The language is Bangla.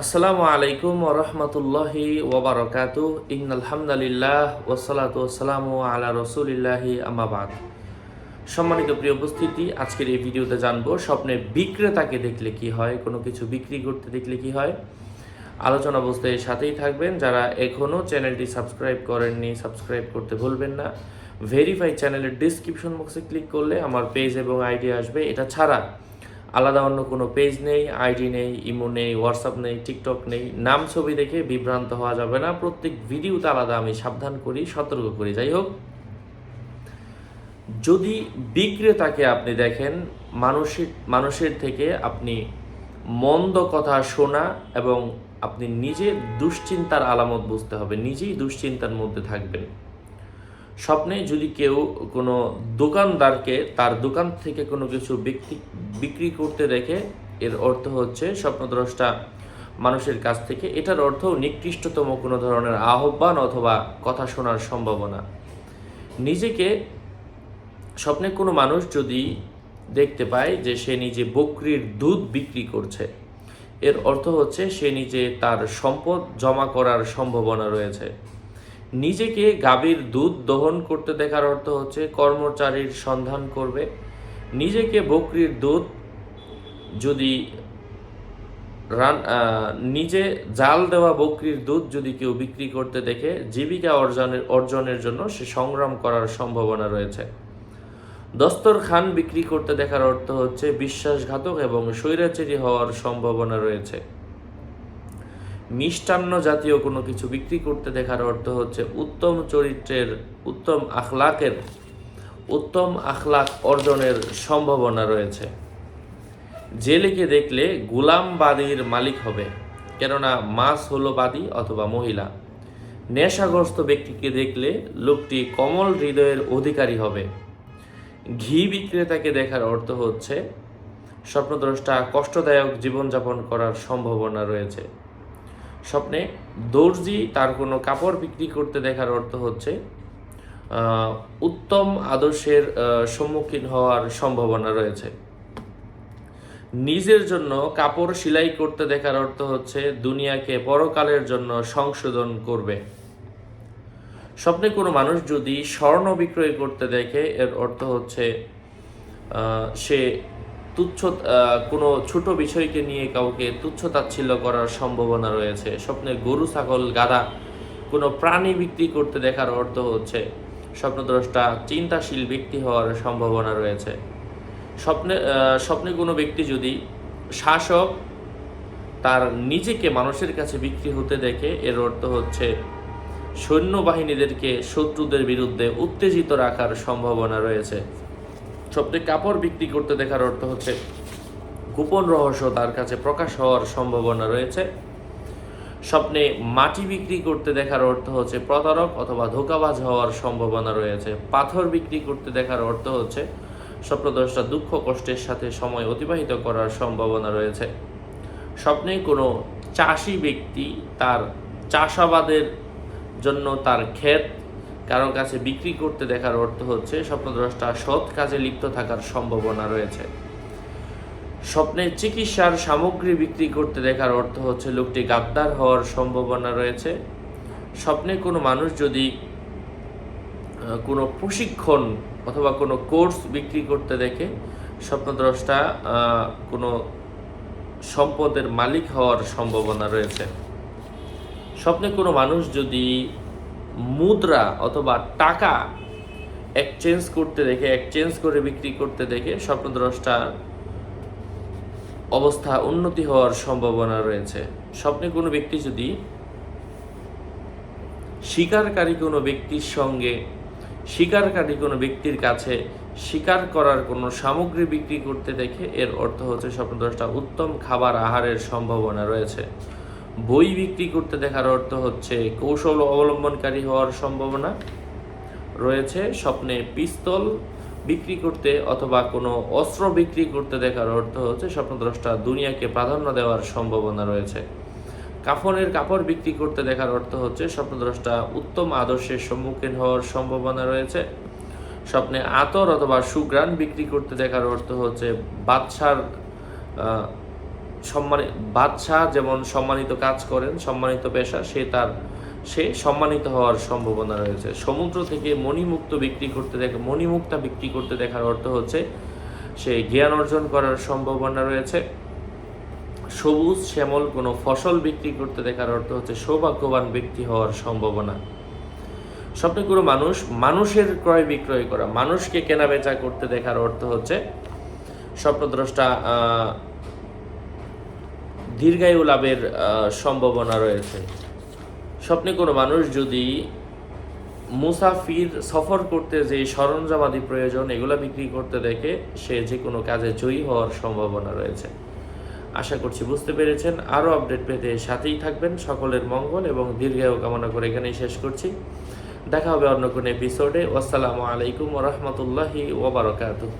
আসসালামু আলাইকুম ওরহমতুল্লাহি ওবরকাত ইন আলহামদুলিল্লাহ ওসালাত ওসালামু আলা রসুলিল্লাহি আমাবাদ সম্মানিত প্রিয় উপস্থিতি, আজকের এই ভিডিওতে জানব স্বপ্নে বিক্রেতাকে দেখলে কি হয়, কোনো কিছু বিক্রি করতে দেখলে কি হয়। আলোচনা অবস্থায় সাথেই থাকবেন। যারা এখনও চ্যানেলটি সাবস্ক্রাইব করেননি, সাবস্ক্রাইব করতে ভুলবেন না। ভেরিফাই চ্যানেলের ডিসক্রিপশন বক্সে ক্লিক করলে আমার পেজ এবং আইডি আসবে। এটা ছাড়া আলাদা অন্য কোনো পেজ নেই আইডি নেই ইমো নেই হোয়াটসঅ্যাপ নেই টিকটক নেই। নাম ছবি দেখে বিভ্রান্ত হওয়া যাবে না। প্রত্যেক ভিডিওতে আলাদা আমি সাবধান করি, সতর্ক করি। যাই হোক, যদি বিক্রেতাকে আপনি দেখেন, মানুষের মানুষের থেকে আপনি মন্দ কথা শোনা এবং আপনি নিজে দুশ্চিন্তার আলামত বুঝতে হবে, নিজেই দুশ্চিন্তার মধ্যে থাকবেন। স্বপ্নে যদি কেউ কোনো দোকানদারকে তার দোকান থেকে কোনো কিছু বিক্রি বিক্রি করতে দেখে, এর অর্থ হচ্ছে স্বপ্নদ্রষ্টা মানুষের কাছ থেকে, এটার অর্থ নিকৃষ্টতম কোনো ধরনের আহ্বান অথবা কথা শোনার সম্ভাবনা। নিজেকে, স্বপ্নে কোনো মানুষ যদি দেখতে পায় যে সে নিজে বকরির দুধ বিক্রি করছে, এর অর্থ হচ্ছে সে নিজে তার সম্পদ জমা করার সম্ভাবনা রয়েছে। নিজেকে গাভীর দুধ দহন করতে দেখার অর্থ হচ্ছে কর্মচারীর সন্ধান করবে। নিজেকে বকরির দুধ যদি রান নিজে জাল দেওয়া বকরির দুধ যদি কেউ বিক্রি করতে দেখে, জীবিকা অর্জনের অর্জনের জন্য সে সংগ্রাম করার সম্ভাবনা রয়েছে। দস্তর খান বিক্রি করতে দেখার অর্থ হচ্ছে বিশ্বাসঘাতক এবং স্বৈরাচারী হওয়ার সম্ভাবনা রয়েছে। মিষ্টান্ন জাতীয় কোনো কিছু বিক্রি করতে দেখার অর্থ হচ্ছে উত্তম চরিত্রের, উত্তম আখলাকের, উত্তম আখলাক অর্জনের সম্ভাবনা রয়েছে। জেলেকে দেখলে গুলাম গুলামবাদীর মালিক হবে, কেননা মাছ হলো বাদী অথবা মহিলা। নেশাগ্রস্ত ব্যক্তিকে দেখলে লোকটি কমল হৃদয়ের অধিকারী হবে। ঘি বিক্রেতাকে দেখার অর্থ হচ্ছে স্বপ্নদ্রষ্টা কষ্টদায়ক জীবনযাপন করার সম্ভাবনা রয়েছে। স্বপ্নে দর্জি তার কোনো কাপড় বিক্রি করতে দেখার অর্থ হচ্ছে উত্তম আদর্শের সম্মুখীন হওয়ার সম্ভাবনা রয়েছে। নিজের জন্য কাপড় সেলাই করতে দেখার অর্থ হচ্ছে দুনিয়াকে পরকালের জন্য সংশোধন করবে। স্বপ্নে কোনো মানুষ যদি স্বর্ণ বিক্রয় করতে দেখে, এর অর্থ হচ্ছে সে তুচ্ছ কোনো ছোট বিষয়কে নিয়ে কাউকে তুচ্ছ তাচ্ছিল্য করার সম্ভাবনা রয়েছে। স্বপ্নে গরু, ছাগল, গাধা, কোনো প্রাণী বিক্রি করতে দেখার অর্থ হচ্ছে স্বপ্নদ্রষ্টা চিন্তাশীল ব্যক্তি হওয়ার সম্ভাবনা রয়েছে। স্বপ্নে স্বপ্নে কোনো ব্যক্তি যদি শাসক, তার নিজেকে মানুষের কাছে বিক্রি হতে দেখে, এর অর্থ হচ্ছে সৈন্যবাহিনীদেরকে শত্রুদের বিরুদ্ধে উত্তেজিত রাখার সম্ভাবনা রয়েছে। স্বপ্নে কাপড় বিক্রি করতে দেখার অর্থ হচ্ছে গোপন রহস্য তার কাছে প্রকাশ হওয়ার সম্ভাবনা রয়েছে। স্বপ্নে মাটি বিক্রি করতে দেখার অর্থ হচ্ছে প্রতারক অথবা ধোকাবাজ হওয়ার সম্ভাবনা রয়েছে। পাথর বিক্রি করতে দেখার অর্থ হচ্ছে স্বপ্নদ্রষ্টা দুঃখ, কষ্টের সাথে সময় অতিবাহিত করার সম্ভাবনা রয়েছে। স্বপ্নে কোনো চাষি ব্যক্তি তার চাষাবাদের জন্য তার ক্ষেত কারোর কাছে বিক্রি করতে দেখার অর্থ হচ্ছে স্বপ্নদ্রষ্টা সৎ কাজে লিপ্ত থাকার সম্ভাবনা রয়েছে। স্বপ্নের চিকিৎসার সামগ্রী বিক্রি করতে দেখার অর্থ হচ্ছে লোকটি গাদ্দার হওয়ার সম্ভাবনা রয়েছে। স্বপ্নে কোনো মানুষ যদি কোনো প্রশিক্ষণ অথবা কোনো কোর্স বিক্রি করতে দেখে, স্বপ্নদ্রষ্টা কোনো সম্পদের মালিক হওয়ার সম্ভাবনা রয়েছে। স্বপ্নে কোনো মানুষ যদি মুদ্রা অথবা টাকা এক্সচেঞ্জ করতে দেখে এক্সচেঞ্জ করে বিক্রি করতে দেখে স্বপ্নদ্রষ্টা অবস্থা উন্নতি হওয়ার সম্ভাবনা রয়েছে। স্বপ্নে কোনো ব্যক্তি যদি শিকারকারী কোনো ব্যক্তির সঙ্গে, শিকারকারী কোনো ব্যক্তির কাছে শিকার করার কোনো সামগ্রী বিক্রি করতে দেখে, এর অর্থ হচ্ছে স্বপ্নদ্রষ্টা উত্তম খাবার আহারের সম্ভাবনা রয়েছে। বই বিক্রি করতে দেখার অর্থ হচ্ছে কৌশল অবলম্বনকারী হওয়ার সম্ভাবনা রয়েছে, স্বপ্নে পিস্তল বিক্রি করতে অথবা কোনো অস্ত্র বিক্রি করতে দেখার অর্থ হচ্ছে স্বপ্নদ্রষ্টা দুনিয়াকে প্রাধান্য দেওয়ার সম্ভাবনা রয়েছে। কাফনের কাপড় বিক্রি করতে দেখার অর্থ হচ্ছে স্বপ্নদ্রষ্টা উত্তম আদর্শের সম্মুখীন হওয়ার সম্ভাবনা রয়েছে। স্বপ্নে আতর অথবা সুগ্রাণ বিক্রি করতে দেখার অর্থ হচ্ছে বাদশার সম্মানিত বাদশাহ যেমন সম্মানিত কাজ করেন, সম্মানিত পেশা, সে তার, সে সম্মানিত হওয়ার সম্ভাবনা রয়েছে। সমুদ্র থেকে মণিমুক্ত বিক্রি করতে দেখা, মণিমুক্তা বিক্রি করতে দেখার অর্থ হচ্ছে, সে জ্ঞান অর্জন করার সম্ভাবনা রয়েছে। সবুজ শ্যামল কোনো ফসল বিক্রি করতে দেখার অর্থ হচ্ছে, সৌভাগ্যবান ব্যক্তি হওয়ার সম্ভাবনা। স্বপ্নে কোনো মানুষ, মানুষের ক্রয় বিক্রয় করা, মানুষকে কেনা বেচা করতে দেখার অর্থ হচ্ছে, স্বপ্নদ্রষ্টা দীর্ঘায়ু লাভের সম্ভাবনা রয়েছে। স্বপ্নে কোনো মানুষ যদি মুসাফির সফর করতে যে সরঞ্জামাদি প্রয়োজন, এগুলো বিক্রি করতে দেখে সে যে কোনো কাজে জয়ী হওয়ার সম্ভাবনা রয়েছে। আশা করছি বুঝতে পেরেছেন। আরও আপডেট পেতে সাথেই থাকবেন সকলের মঙ্গল এবং দীর্ঘায়ু কামনা করে এখানেই শেষ করছি। দেখা হবে অন্য কোনো এপিসোডে। আসসালামু আলাইকুম রহমতুল্লাহি ওবরাকাতুহ